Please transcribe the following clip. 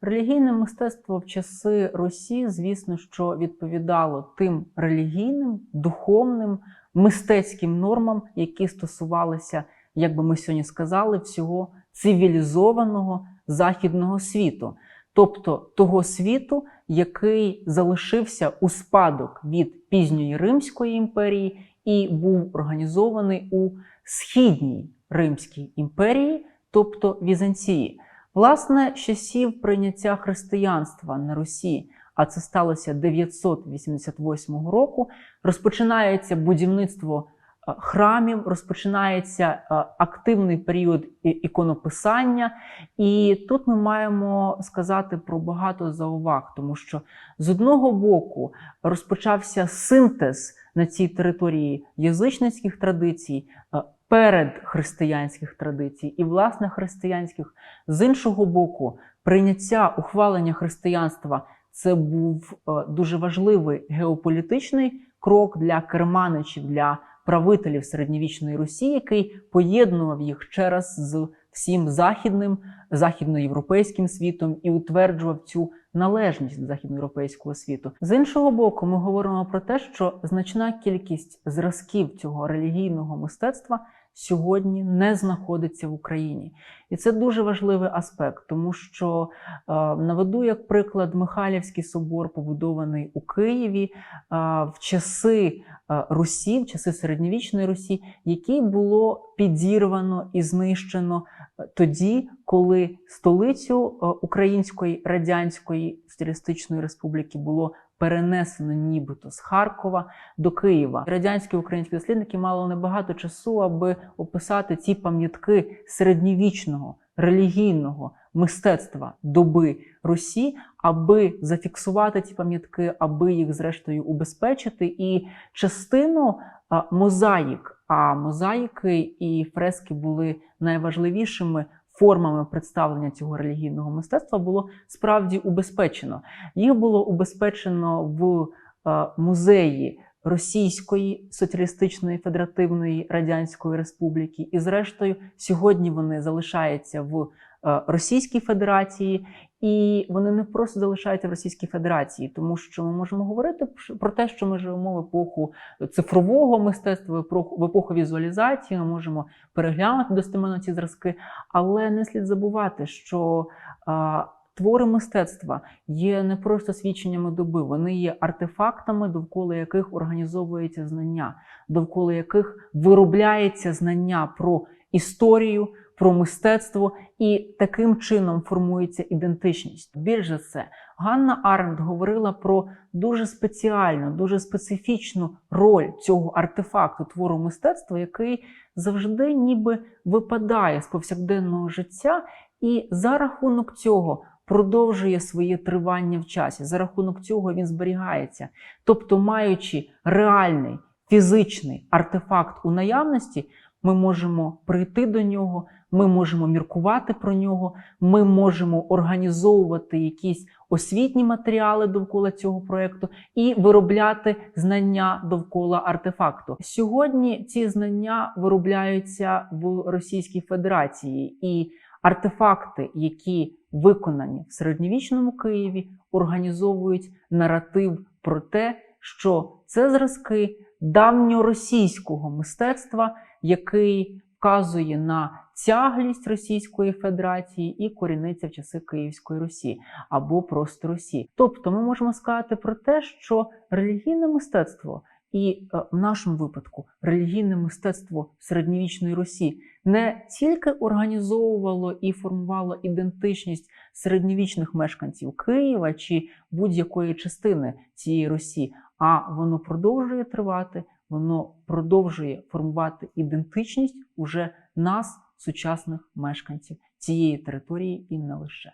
Релігійне мистецтво в часи Русі, звісно, що відповідало тим релігійним, духовним, мистецьким нормам, які стосувалися, як би ми сьогодні сказали, всього цивілізованого західного світу, тобто того світу, який залишився у спадок від пізньої Римської імперії і був організований у східній Римській імперії, тобто Візанції. Власне, часів прийняття християнства на Русі, а це сталося 988 року, розпочинається будівництво храмів, розпочинається е, активний період іконописання. І тут ми маємо сказати про багато зауваг, тому що з одного боку розпочався синтез на цій території язичницьких традицій, е, передхристиянських традицій і власне християнських. З іншого боку, прийняття ухвалення християнства це був е, дуже важливий геополітичний крок для керманичів, для правителів середньовічної Русі, який поєднував їх ще раз з всім західним, західноєвропейським світом і утверджував цю належність західноєвропейського світу. З іншого боку, ми говоримо про те, що значна кількість зразків цього релігійного мистецтва сьогодні не знаходиться в Україні. І це дуже важливий аспект, тому що е, наведу як приклад Михайлівський собор, побудований у Києві е, в часи е, Русі, в часи середньовічної Русі, який було підірвано і знищено тоді, коли столицю Української Радянської Соціалістичної Республіки було перенесено нібито з Харкова до Києва. Радянські українські дослідники мали небагато часу, аби описати ці пам'ятки середньовічного релігійного мистецтва доби Русі, аби зафіксувати ці пам'ятки, аби їх зрештою убезпечити. І частину мозаїк, а мозаїки і фрески були найважливішими. Формами представлення цього релігійного мистецтва було справді убезпечено. Їх було убезпечено в е, музеї Російської Соціалістичної Федеративної Радянської Республіки, і, зрештою, сьогодні вони залишаються в е, Російській Федерації, і вони не просто залишаються в Російській Федерації, тому що ми можемо говорити про те, що ми живемо в епоху цифрового мистецтва, в епоху- візуалізації. Ми можемо переглянути достеменно ці зразки, але не слід забувати, що твори мистецтва є не просто свідченнями доби, вони є артефактами, довкола яких організовується знання, довкола яких виробляється знання про історію, про мистецтво, і таким чином формується ідентичність. Більше це, Ганна Аренд говорила про дуже спеціальну, дуже специфічну роль цього артефакту твору мистецтва, який завжди ніби випадає з повсякденного життя, і за рахунок цього продовжує своє тривання в часі. За рахунок цього він зберігається. Тобто, маючи реальний фізичний артефакт у наявності, ми можемо прийти до нього, ми можемо міркувати про нього, ми можемо організовувати якісь освітні матеріали довкола цього проєкту і виробляти знання довкола артефакту. Сьогодні ці знання виробляються в Російській Федерації, і артефакти, які виконані в середньовічному Києві, організовують наратив про те, що це зразки давньоросійського мистецтва, який вказує на тяглість Російської Федерації і коріниться в часи Київської Русі або просто Русі. Тобто, ми можемо сказати про те, що релігійне мистецтво. І е, в нашому випадку релігійне мистецтво середньовічної Русі не тільки організовувало і формувало ідентичність середньовічних мешканців Києва чи будь-якої частини цієї Русі, а воно продовжує тривати, воно продовжує формувати ідентичність уже нас, сучасних мешканців цієї території, і не лише.